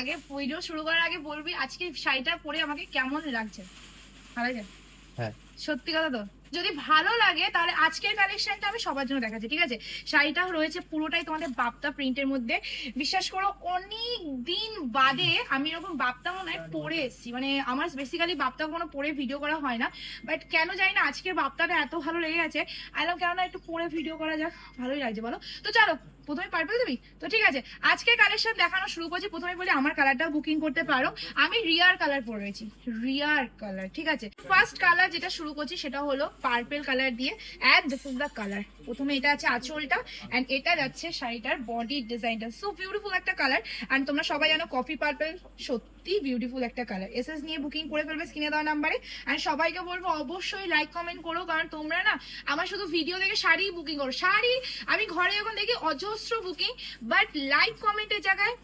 আগে ভিডিও শুরু করার আগে বলবি আজকে শাড়িটা পরে আমাকে কেমন লাগছে? ভালো হ্যাঁ। সত্যি কথা তো? যদি ভালো লাগে তাহলে আজকের কালেকশনটা আমি সবার জন্য দেখাচ্ছি ঠিক আছে? শাড়িটা রয়েছে পুরোটাই তোমাদের বাপ্তা প্রিন্টের মধ্যে। বিশ্বাস করো অনেক দিন বাদে আমি এরকম বাপ্তা মনে হয় পরে এসেছি। মানে আমার বেসিক্যালি বাপ্তা কোনো পরে ভিডিও করা হয় না। বাট কেন জানি না আজকের বাপ্তাটা এত ভালো লেগে গেছে। আইলাম কেননা একটু পরে ভিডিও করা যাক ভালোই লাগছে বলো? তো চলো প্রথমে পারবে তুমি? তো ঠিক আছে, আজকে কালেকশন দেখানো শুরু করছি। প্রথমে বলি আমার কালারটা বুকিং করতে পারো। আমি রিয়ার কালার পরে রয়েছি রিয়ার কালার ঠিক আছে? ফার্স্ট কালার যেটা শুরু করছি সেটা হলো পার্পেল কালার দিয়ে and this is the colour প্রথমে এটা আছে আঁচলটা অ্যান্ড এটা যাচ্ছে শাড়িটার বডি ডিজাইনটা সো বিউটিফুল একটা কালার অ্যান্ড তোমরা সবাই জানো কফি পার্পেল সত্যি বিউটিফুল একটা কালার এসএস নিয়ে বুকিং করে ফেলবে স্ক্রিনে দেওয়া নাম্বারে অ্যান্ড সবাইকে বলব অবশ্যই লাইক কমেন্ট করো, কারণ তোমরা না, আমার শুধু ভিডিও দেখে শাড়ি বুকিং করো। শাড়ি আমি ঘরে যখন দেখি অজস্র বুকিং বাট লাইক কমেন্টের জায়গায়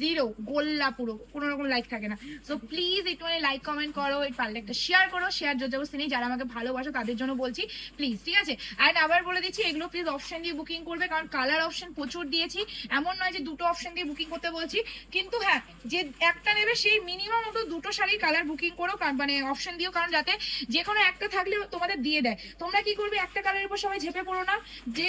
জিরো গোল্লা পুরো, কোনো রকম লাইক থাকে না। সো প্লিজ একটু একটুখানি লাইক কমেন্ট করো, এই পারলে একটা শেয়ার করো শেয়ার জোরজবস্তি নেই, যারা আমাকে ভালোবাসো তাদের জন্য বলছি প্লিজ ঠিক আছে? অ্যান্ড আবার বলে দিচ্ছি, এগুলো প্লিজ অপশন দিয়ে বুকিং করবে, কারণ কালার অপশন প্রচুর দিয়েছি। এমন নয় যে দুটো অপশন দিয়ে বুকিং করতে বলছি, কিন্তু হ্যাঁ যে একটা নেবে সেই মিনিমাম মতো দুটো শাড়ির কালার বুকিং করো মানে অপশন দিও, কারণ যাতে যে কোনো একটা থাকলে তোমাদের দিয়ে দেয়। তোমরা কি করবে, একটা কালারের উপর সবাই ঝেপে পড়ো না, যে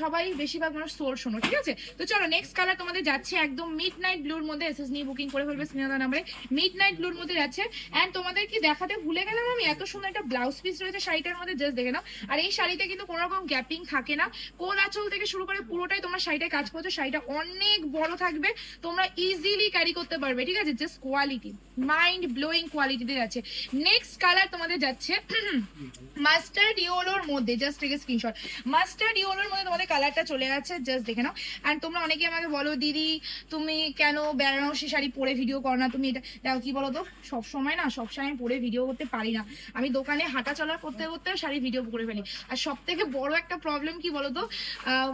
সবাই বেশিরভাগ মানুষ সোর শোনো, ঠিক আছে? তো চলো নেক্সট কালার তোমাদের যাচ্ছে একদম মিড নাইট ব্লুর মধ্যে এসএস নিয়ে বুকিং করে ফেলবে স্নেহা নাম্বারে মিড নাইট ব্লুর মধ্যে যাচ্ছে। অ্যান্ড তোমাদের কি দেখাতে ভুলে গেলাম আমি, এত সুন্দর একটা ব্লাউজ পিস রয়েছে শাড়িটার মধ্যে জাস্ট দেখে নাও। আর এই শাড়িতে কিন্তু কোনো রকম গ্যাপিং থাকে না। কোল আঁচল থেকে শুরু করে পুরোটাই তোমরা শাড়িটায় কাজ করছ, শাড়িটা অনেক বড় থাকবে। তোমরা ইজিলি ক্যারি করতে পারবে, ঠিক আছে? জাস্ট কোয়ালিটি মাইন্ড ব্লোয়িং কোয়ালিটিতে যাচ্ছে। নেক্সট কালার তোমাদের যাচ্ছে মাস্টার্ড ইয়োলোর মধ্যে জাস্ট থেকে স্ক্রিনশট মাস্টার্ড ইয়োলোর মধ্যে তোমাদের কালারটা চলে যাচ্ছে জাস্ট দেখে নাও। অ্যান্ড তোমরা অনেকে আমাকে বলো, দিদি, তুমি কেন বেনারসি শাড়ি পরে ভিডিও করো না? তুমি এটা দেখো, কি বলো তো সবসময় না সবসময় পরে ভিডিও করতে পারি না। আমি দোকানে হাঁটা চলা করতে করতে শাড়ি ভিডিও করে ফেলি। আর সব থেকে বড় একটা প্রবলেম কি বলো তো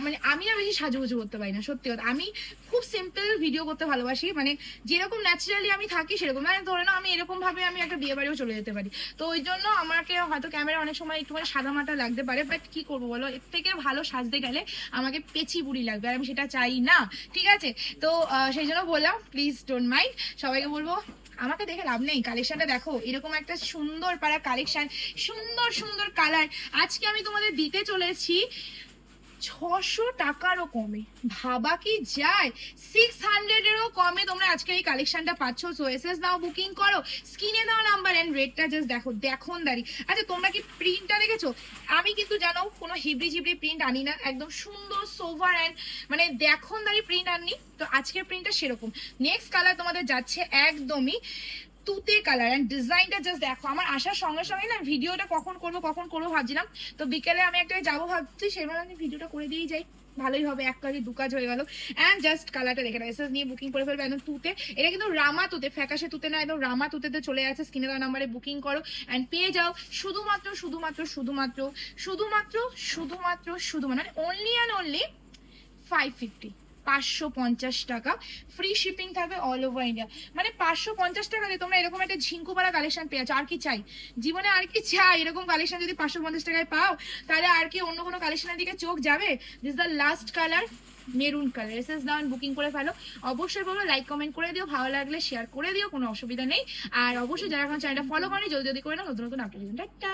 মানে আমি না বেশি সাজুগুজু করতে পারি না, সত্যি কথা। আমি খুব সিম্পল ভিডিও করতে ভালোবাসি। মানে যেরকম ন্যাচারালি আমি থাকি, সেরকম। মানে ধরে না আমি এরকম ভাবে আমি একটা বিয়ে বাড়িও চলে যেতে পারি। তো ওই জন্য আমাকে হয়তো ক্যামেরা অনেক সময় একটুখানি সাদা মাটা লাগতে পারে বাট কি করব বলো? এর থেকে ভালো সাজতে গেলে আমাকে পেছি বুড়ি লাগবে আর আমি সেটা চাই না, ঠিক আছে? তো সেই জন্য বললাম প্লিজ ডোন্ট মাইন্ড সবাইকে বলব, আমাকে দেখে লাভ নেই কালেকশনটা দেখো, এরকম একটা সুন্দর পাড়া কালেকশন সুন্দর সুন্দর কালার আজকে আমি তোমাদের দিতে চলেছি ছশো টাকারও কমে। ভাবা কি যায়? সিক্স হান্ড্রেডেরও কমে। তোমরা আজকে এই কালেকশনটা পাচ্ছ। So S S now booking করো স্ক্রিনে দাও নাম্বার অ্যান্ড রেটটা জাস্ট দেখো দেখুন দাঁড়ি আচ্ছা তোমরা কি প্রিন্টটা দেখেছ? আমি কিন্তু জানো, কোনো হিবড়ি ঝিবড়ি প্রিন্ট আনি না। একদম সুন্দর সোভার অ্যান্ড মানে দেখুন দাঁড়ি প্রিন্ট আনি তো আজকের প্রিন্টটা সেরকম। নেক্সট কালার তোমাদের যাচ্ছে একদমই তুতে কালার অ্যান্ড ডিজাইনটা জাস্ট দেখো। আমার আসার সঙ্গে সঙ্গে না ভিডিওটা কখন করব কখন করব ভাবছিলাম। তো বিকেলে আমি একটা যাব ভাবছি, সেবার আমি ভিডিওটা করে দিয়েই যাই। ভালোই হবে, এক কাজে দু কাজ হয়ে গেল। অ্যান্ড জাস্ট কালারটা দেখে নাও। এসএস নিয়ে বুকিং করে ফেলবে। একদম তুতে। এটা কিন্তু রামা তুতে, ফ্যাকাশে তুতে না, একদম রামা তুতেতে চলে আছে স্ক্রিনে দেওয়া নাম্বারে বুকিং করো। অ্যান্ড পেয়ে যাও শুধুমাত্র শুধুমাত্র শুধুমাত্র শুধুমাত্র শুধুমাত্র শুধু মানে only and only five fifty পাঁচশো পঞ্চাশ টাকা। ফ্রি শিপিং থাকবে অল ওভার ইন্ডিয়া মানে পাঁচশো পঞ্চাশ টাকা দিয়ে তোমরা এরকম একটা ঝিঙ্কুপাড়া কালেকশন পেয়েছ আর কি চাই? জীবনে আর কি চাই? এরকম কালেকশন যদি পাঁচশো পঞ্চাশ টাকায় পাও, তাহলে আর কি অন্য কোনো কালেকশনের দিকে চোখ যাবে? This the last colour maroon colour S S দাওয়ান বুকিং করে ফেলো। অবশ্যই বলো লাইক কমেন্ট করে দিও। ভালো লাগলে শেয়ার করে দিও, কোনো অসুবিধা নেই। আর অবশ্যই যারা এখন চ্যানেলটা ফলো করেনি, জলদি জলদি করে নাও। নতুন নতুন আপডেট টাটা।